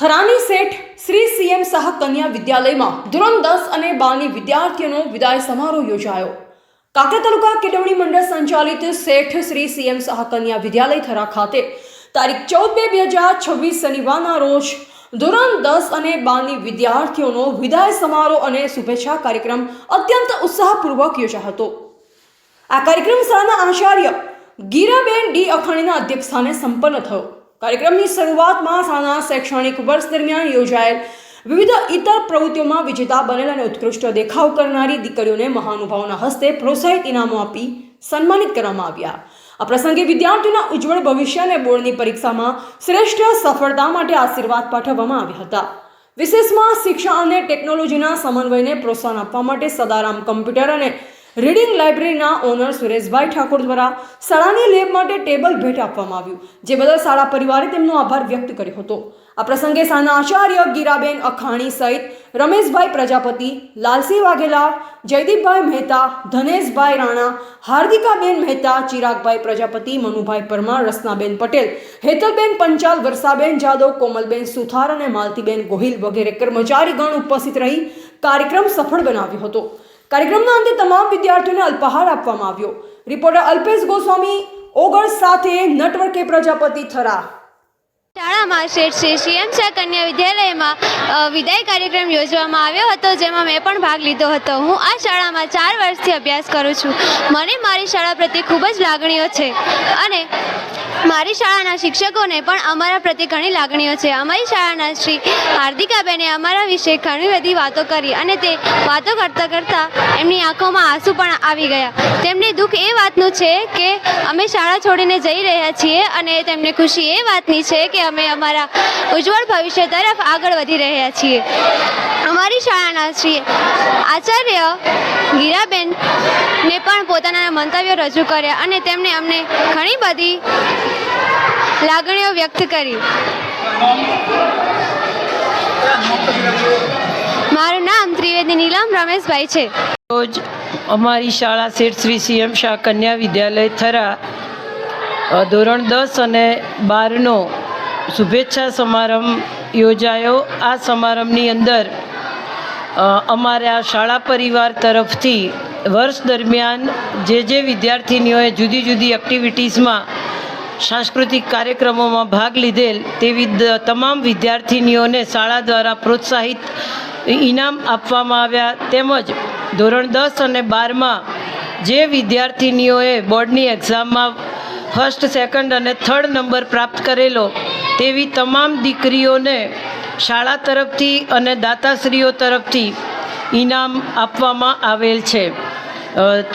થરાની શેઠ Shri CM Shah કન્યા વિદ્યાલયમાં ધોરણ દસ અને બારની વિદ્યાર્થીઓનો વિદાય સમારોહ યોજાયો. કાંકરા તાલુકા કેળવણી મંડળ સંચાલિત શેઠ શ્રી સીએમ શાહ કન્યા વિદ્યાલય થરા ખાતે તારીખ ચૌદ બે બે હજાર છવ્વીસ શનિવારના રોજ ધોરણ દસ અને બારની વિદ્યાર્થીઓનો વિદાય સમારોહ અને શુભેચ્છા કાર્યક્રમ અત્યંત ઉત્સાહપૂર્વક યોજાયો હતો. આ કાર્યક્રમ શાળાના આચાર્ય ગીરાબેન ડી અખાણીના અધ્યક્ષસ્થાને સંપન્ન થયો. કાર્યક્રમની શરૂઆતમાં શાળાના શૈક્ષણિક વર્ષ દરમિયાન યોજાયેલ વિવિધ ઇતર પ્રવૃત્તિઓમાં વિજેતા બનેલ અને ઉત્કૃષ્ટ દેખાવ કરનારી દીકરીઓને મહાનુભાવોના હસ્તે પ્રોત્સાહિત ઇનામો આપી સન્માનિત કરવામાં આવ્યા. આ પ્રસંગે વિદ્યાર્થીઓના ઉજ્જવળ ભવિષ્ય અને બોર્ડની પરીક્ષામાં શ્રેષ્ઠ સફળતા માટે આશીર્વાદ પાઠવવામાં આવ્યા હતા. વિશેષમાં શિક્ષણ અને ટેકનોલોજીના સમન્વયને પ્રોત્સાહન આપવા માટે સદારામ કમ્પ્યુટર અને રીડિંગ લાઇબ્રેરીના ઓનર સુરેશભાઈ ઠાકોર દ્વારા શાળાની લેબ માટે ટેબલ ભેટ આપવામાં આવ્યું, જે બદલ શાળા પરિવારે તેમનો આભાર વ્યક્ત કર્યો હતો. આ પ્રસંગે શાળાના આચાર્ય ગીરાબેન અખાણી સહિત રમેશભાઈ પ્રજાપતિ, લાલસિંહ વાઘેલા જયદીપભાઈ મહેતા, ધનેશભાઈ રાણા, હાર્દિકાબેન મહેતા, ચિરાગભાઈ પ્રજાપતિ, મનુભાઈ પરમાર રસનાબેન પટેલ, હેતલબેન પંચાલ, વર્ષાબેન જાદવ, કોમલબેન સુથાર અને માલતીબેન ગોહિલ વગેરે કર્મચારીગણ ઉપસ્થિત રહી કાર્યક્રમ સફળ બનાવ્યો હતો. કાર્યક્રમના અંતે તમામ વિદ્યાર્થીઓને અલ્પાહાર આપવામાં આવ્યો. રિપોર્ટર અલ્પેશ ગોસ્વામી ઓગળ સાથે નટવર્કે પ્રજાપતિ થરા શાળામાં શેઠ શ્રી સીએમ શાહ કન્યા વિદ્યાલયમાં વિદાય કાર્યક્રમ યોજવામાં આવ્યો હતો, જેમાં મેં પણ ભાગ લીધો હતો. હું આ શાળામાં ચાર વર્ષથી અભ્યાસ કરું છું. મને મારી શાળા પ્રત્યે ખૂબ જ લાગણીઓ છે અને મારી શાળાના શિક્ષકોને પણ અમારા પ્રત્યે ઘણી લાગણીઓ છે. અમારી શાળાના શ્રી હાર્દિકાબેને અમારા વિશે ઘણી બધી વાતો કરી અને તે વાતો કરતાં કરતાં એમની આંખોમાં આંસુ પણ આવી ગયા. તેમને દુઃખ એ વાતનું છે કે અમે શાળા છોડીને જઈ રહ્યા છીએ અને તેમને ખુશી એ વાતની છે કે અમે અમારા ઉજ્જવળ ભવિષ્ય તરફ આગળ વધી રહ્યા છીએ. અમારી શાળાના શ્રી આચાર્ય ગીરાબેન ને પણ પોતાના મંતવ્યો રજૂ કર્યા અને તેમણે અમને ઘણી બધી લાગણીઓ વ્યક્ત કરી. મારું નામ ત્રિવેદી નીલમ રમેશભાઈ છે. રોજ અમારી શાળા શેઠ શ્રી સીએમ શાહ કન્યા વિદ્યાલય થરા ધોરણ દસ અને બારનો શુભેચ્છા સમારંભ યોજાયો. આ સમારંભની અંદર અમારા શાળા પરિવાર તરફથી વર્ષ દરમિયાન જે જે વિદ્યાર્થીનીઓએ જુદી જુદી એક્ટિવિટીઝમાં સાંસ્કૃતિક કાર્યક્રમોમાં ભાગ લીધેલ તેવી તમામ વિદ્યાર્થીનીઓને શાળા દ્વારા પ્રોત્સાહિત ઇનામ આપવામાં આવ્યા. તેમજ ધોરણ દસ અને બારમાં જે વિદ્યાર્થીનીઓએ બોર્ડની એક્ઝામમાં ફર્સ્ટ સેકન્ડ અને થર્ડ નંબર પ્રાપ્ત કરેલો તેવી તમામ દીકરીઓને શાળા તરફથી અને દાતાશ્રીઓ તરફથી ઇનામ આપવામાં આવેલ છે.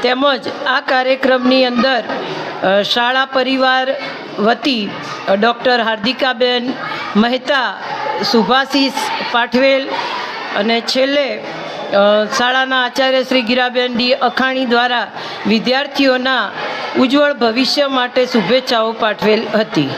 તેમજ આ કાર્યક્રમની અંદર શાળા પરિવાર વતી ડૉક્ટર હાર્દિકાબેન મહેતા, સુભાશીષ પાઠવેલ અને છેલ્લે શાળાના આચાર્ય શ્રી ગીરાબેન ડી અખાણી દ્વારા વિદ્યાર્થીઓના ઉજ્જવળ ભવિષ્ય માટે શુભેચ્છાઓ પાઠવેલ હતી.